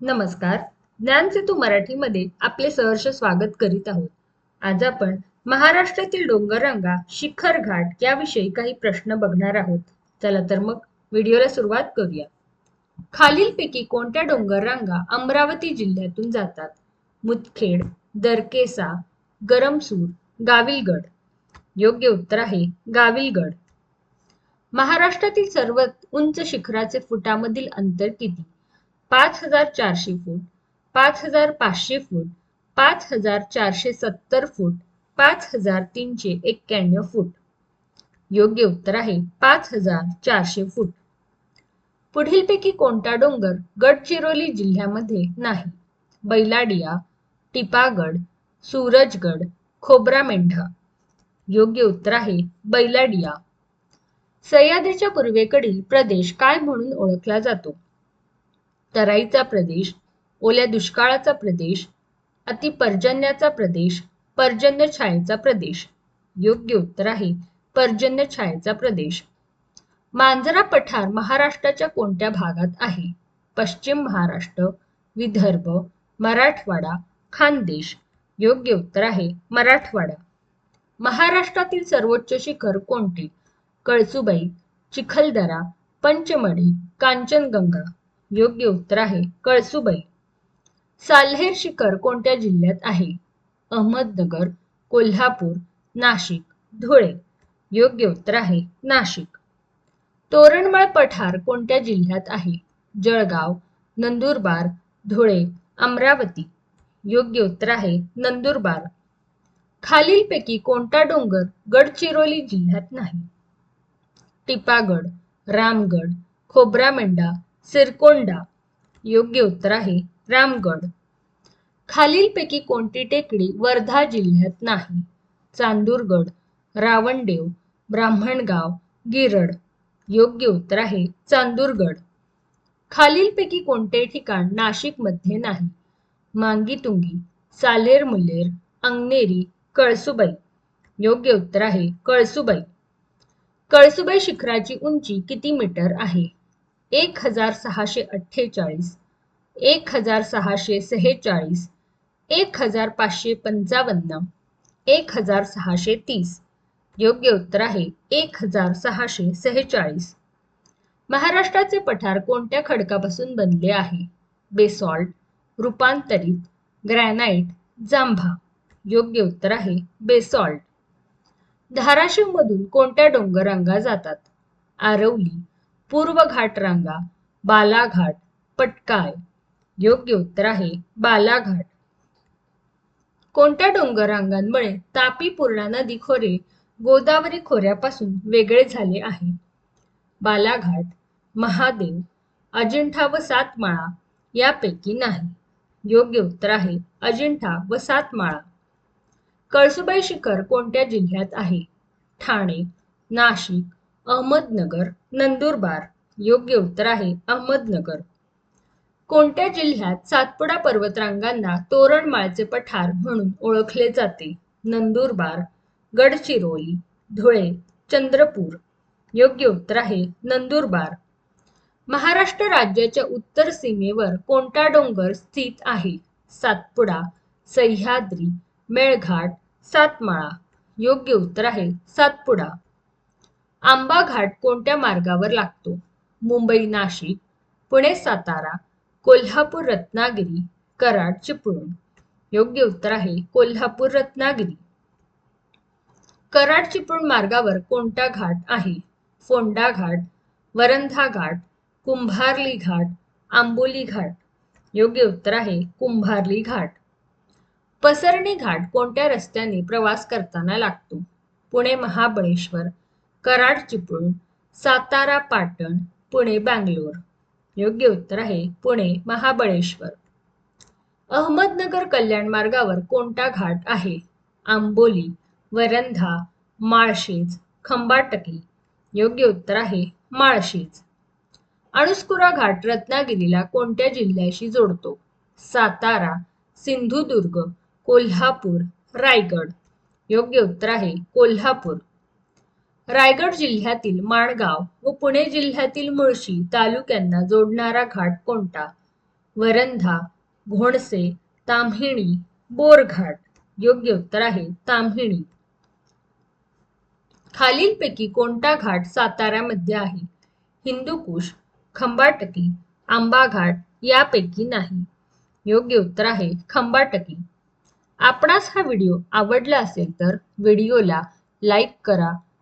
नमस्कार. ज्ञानसेतू मराठीमध्ये आपले सहर्ष स्वागत करीत आहोत. आज आपण महाराष्ट्रातील डोंगररांगा शिखर घाट याविषयी काही प्रश्न बघणार आहोत. चला तर मग व्हिडिओला सुरुवात करूया. खालीलपैकी कोणत्या डोंगररांगा अमरावती जिल्ह्यातून जातात? मुदखेड दरकेसा गरमसूर गाविलगड. योग्य उत्तर आहे गाविलगड. महाराष्ट्रातील सर्वात उंच शिखराचे फुटामधील अंतर किती? पाच हजार चारशे फूट पाच हजार पाचशे फूट पाच हजार चारशे सत्तर फूट पाच हजार तीनशे एक्क्याण्णव फूट. योग्य उत्तर आहे पाच हजार चारशे फूट. पुढीलपैकी कोणता डोंगर गडचिरोली जिल्ह्यामध्ये नाही? बैलाडिया टिपागड सूरजगड खोबरा मेंढा. योग्य उत्तर आहे बैलाडिया. सह्याद्रीच्या पूर्वेकडील प्रदेश काय म्हणून ओळखला जातो? तराईचा प्रदेश ओल्या दुष्काळाचा प्रदेश अतिपर्जन्याचा प्रदेश पर्जन्य छायेचा प्रदेश. योग्य उत्तर आहे पर्जन्य छायेचा प्रदेश. मांजरा पठार महाराष्ट्राच्या कोणत्या भागात आहे? पश्चिम महाराष्ट्र विदर्भ मराठवाडा खानदेश. योग्य उत्तर आहे मराठवाडा. महाराष्ट्रातील सर्वोच्च शिखर कोणते? कळसुबाई चिखलदरा पंचमढी कांचनगंगा. योग्य उत्तर आहे. कळसुबाई. साल्हेर शिखर कोणत्या जिल्ह्यात आहे? अहमदनगर कोल्हापूर नाशिक धुळे. योग्य उत्तर आहे नाशिक. तोरणमळ पठार कोणत्या जिल्ह्यात आहे? जळगाव नंदुरबार धुळे अमरावती. योग्य उत्तर आहे नंदुरबार. खालीलपैकी कोणता डोंगर गडचिरोली जिल्ह्यात नाही? टिपागड रामगड खोब्रामेंढा सिरकोंडा. योग्य उत्तर आहे रामगड. खालीलपैकी कोणती टेकडी वर्धा जिल्ह्यात नाही? चांदूरगड रावणदेव ब्राह्मणगाव गिरड. योग्य उत्तर आहे चांदूरगड. खालीलपैकी कोणते ठिकाण नाशिकमध्ये नाही? मांगीतुंगी सालेर मुलेर अंगनेरी कळसुबाई. योग्य उत्तर आहे कळसुबाई. कळसुबाई शिखराची उंची किती मीटर आहे? एक हजार सहाशे अठ्ठेचाळीस एक हजार सहाशे सेहेचाळीस एक हजार पाचशे पंचावन्न एक हजार सहाशे तीस. योग्य उत्तर आहे एक हजार सहाशे सेहेचाळीस. महाराष्ट्राचे पठार कोणत्या खडकापासून बनले आहे? बेसॉल्ट रूपांतरित ग्रॅनाइट जांभा. योग्य उत्तर आहे बेसॉल्ट. धाराशिव मधून कोणत्या डोंगररांगा जातात? आरवली पूर्व घाट रांगा बालाघाट पटकाय. योग्य उत्तर आहे बालाघाट. कोणत्या डोंगर रांगांमुळे तापी पूर्णा नदी खोरे गोदावरी खोऱ्यापासून वेगळे झाले आहे? बालाघाट महादेव अजिंठा व सातमाळा यापैकी नाही. योग्य उत्तर आहे अजिंठा व सातमाळा. कळसुबाई शिखर कोणत्या जिल्ह्यात आहे? ठाणे नाशिक अहमदनगर नंदुरबार योग्य उत्तर आहे अहमदनगर. कोणत्या जिल्ह्यात सातपुडा पर्वतरांगांना तोरणमाळचे पठार म्हणून ओळखले जाते? नंदुरबार गडचिरोली धुळे चंद्रपूर. योग्य उत्तर आहे नंदुरबार महाराष्ट्र राज्याच्या उत्तर सीमेवर कोणता डोंगर स्थित आहे? सातपुडा सह्याद्री मेळघाट सातमाळा. योग्य उत्तर आहे सातपुडा. आंबा घाट कोणत्या मार्गावर लागतो? मुंबई नाशिक पुणे सातारा कोल्हापूर रत्नागिरी कराड चिपळूण. योग्य उत्तर आहे कोल्हापूर रत्नागिरी. कराड चिपळूण मार्गावर कोणता घाट आहे? फोंडा घाट वरंधा घाट कुंभारली घाट आंबोली घाट. योग्य उत्तर आहे कुंभारली घाट. पसरणी घाट कोणत्या रस्त्याने प्रवास करताना लागतो? पुणे महाबळेश्वर कराड चिपळूण सातारा पाटण पुणे बँगलोर. योग्य उत्तर आहे पुणे महाबळेश्वर. अहमदनगर कल्याण मार्गावर कोणता घाट आहे? आंबोली वरंधा माळशेज खंबाटकी. योग्य उत्तर आहे माळशेज. अणुस्कुरा घाट रत्नागिरीला कोणत्या जिल्ह्याशी जोडतो? सातारा सिंधुदुर्ग कोल्हापूर रायगड. योग्य उत्तर आहे कोल्हापूर. रायगड जिल्ह्यातील माणगाव व पुणे जिल्ह्यातील मुळशी तालुक्यांना जोडणारा घाट कोणता? वरंधा घोणसे ताम्हिणी बोरघाट. योग्य उत्तर आहे ताम्हिणी. खालीलपैकी कोणता घाट साताऱ्यामध्ये आहे? हिंदुकुश खंबाटकी आंबाघाट यापैकी नाही. योग्य उत्तर आहे खंबाटकी. आपणास हा व्हिडिओ आवडला असेल तर व्हिडिओला लाईक करा